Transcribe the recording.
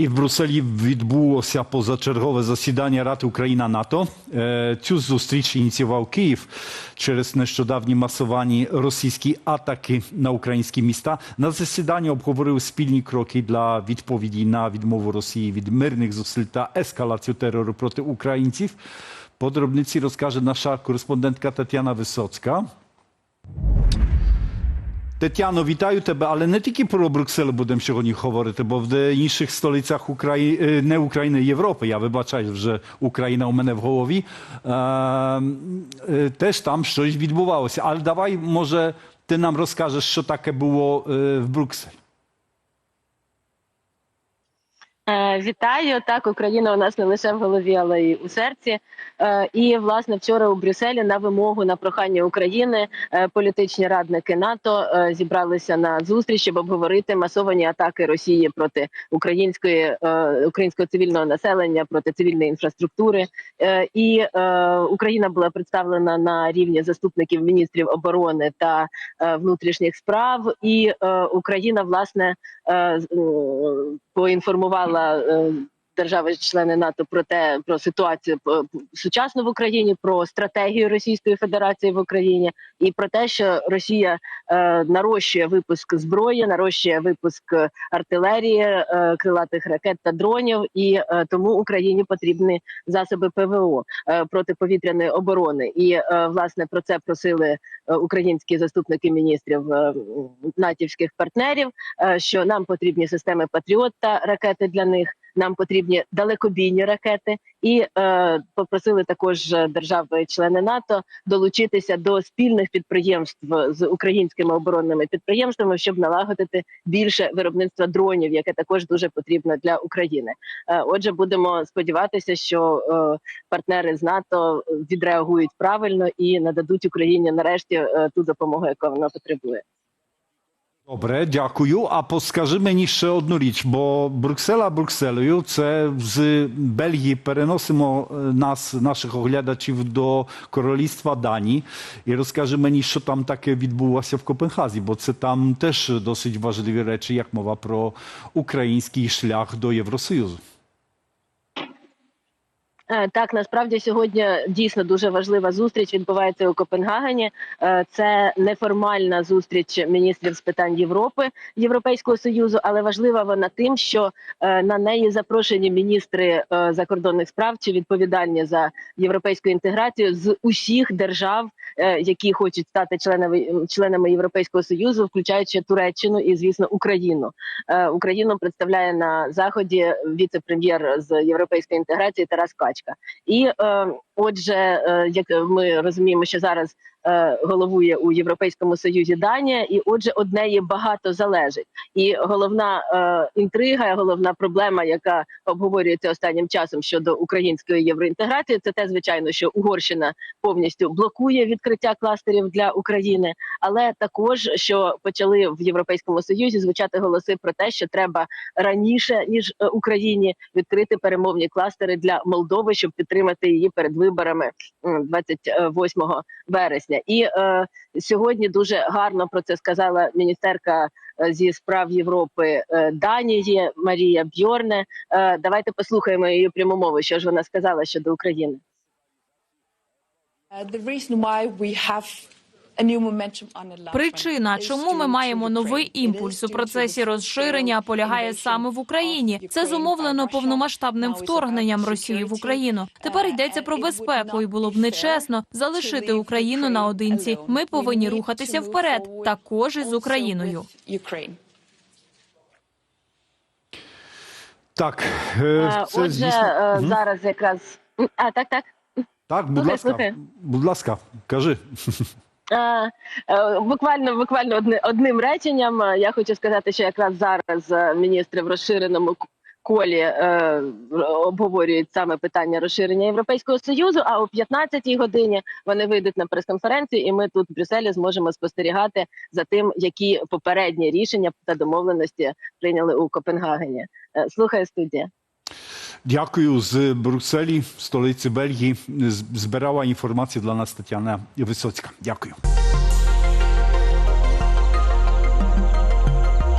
І в Брюсселі відбулося позачергове засідання Ради Україна НАТО. Е, Цю зустріч ініціював Київ через нещодавні масовані російські атаки на українські міста. На засіданні обговорили спільні кроки для відповіді на відмову Росії від мирних зусиль та ескалацію терору проти українців. Подробниці розкаже наша кореспондентка Тетяна Висоцька. Тетяно, вітаю тебе, але не тільки про Брюксель будемо сьогодні говорити, бо в інших столицях Украї... не України, Європи, я вибачаю, вже Україна у мене в голові, е, е, теж там щось відбувалося. Але давай, може, ти нам розкажеш, що таке було в Брюкселі. Е, Вітаю так. Україна у нас не лише в голові, але й у серці. Е, І власне вчора у Брюсселі на вимогу на прохання України е, політичні радники НАТО е, зібралися на зустріч, щоб обговорити масовані атаки Росії проти української е, українського цивільного населення, проти цивільної інфраструктури. Е, І е, Україна була представлена на рівні заступників міністрів оборони та е, внутрішніх справ. І е, Україна власне е, з- м, поінформувала е, держави-члени НАТО про те про ситуацію п- сучасну в Україні, про стратегію Російської Федерації в Україні і про те, що Росія е, нарощує випуск зброї, нарощує випуск артилерії, е, крилатих ракет та дронів, і е, тому Україні потрібні засоби ПВО е, протиповітряної оборони. І е, власне про це просили е, українські заступники міністрів е, натівських партнерів е, що нам потрібні системи Патріот та ракети для них. Нам потрібні далекобійні ракети, і е, попросили також е, держави-члени НАТО долучитися до спільних підприємств з українськими оборонними підприємствами, щоб налагодити більше виробництва дронів, яке також дуже потрібно для України. Е, отже, будемо сподіватися, що е, партнери з НАТО відреагують правильно і нададуть Україні нарешті е, ту допомогу, яку вона потребує. Добре, дякую. А поскажи мені ще одну річ, бо Бруксела Брукселею це з Бельгії переносимо нас, наших оглядачів до Королівства Данії. І розкажи мені, що там таке відбулося в Копенхазі, бо це там теж досить важливі речі, як мова про український шлях до Євросоюзу. Е, Так, насправді сьогодні дійсно дуже важлива зустріч відбувається у Копенгагені. Е, Це неформальна зустріч міністрів з питань Європи Європейського союзу, але важлива вона тим, що е, на неї запрошені міністри закордонних справ чи відповідальні за європейську інтеграцію з усіх держав, які хочуть стати членами членами Європейського союзу, включаючи Туреччину і, звісно, Україну. Україну представляє на заході віце-прем'єр з європейської інтеграції Тарас Качка. І е, отже, е, як ми розуміємо, що зараз головує у Європейському Союзі Данія, і отже, од неї багато залежить. І головна е, інтрига, головна проблема, яка обговорюється останнім часом щодо української євроінтеграції, це те, звичайно, що Угорщина повністю блокує відкриття кластерів для України, але також що почали в Європейському Союзі звучати голоси про те, що треба раніше ніж е, Україні відкрити перемовні кластери для Молдови, щоб підтримати її перед виборами м, 28 вересня. І е, сьогодні дуже гарно про це сказала міністерка е, зі справ Європи е, Данії Марія Бьорне. Е, давайте послухаємо її пряму мову, що ж вона сказала щодо України. Uh, the reason why we have Причина, чому ми маємо новий імпульс у процесі розширення, полягає саме в Україні. Це зумовлено повномасштабним вторгненням Росії в. Україну. Тепер Uh, йдеться про безпеку, і було б нечесно залишити Україну наодинці. Ми повинні рухатися вперед, також і з Україною. Так, е, це Отже, звісно. е, зараз якраз а так, так. Так, будь слухай, ласка, слухай. будь ласка, кажи. Е, е, Буквально, буквально одни- одним реченням. е, Я хочу сказати, що якраз зараз міністри в розширеному колі обговорюють саме питання розширення Європейського союзу. А о 15-й годині вони вийдуть на прес-конференцію, і ми тут в Брюсселі зможемо спостерігати за тим, які попередні рішення та домовленості прийняли у Копенгагені. Слухає студія. Дякую з Брюсселі, столиці Бельгії. Збирала інформацію для нас Тетяна Висоцька. Дякую.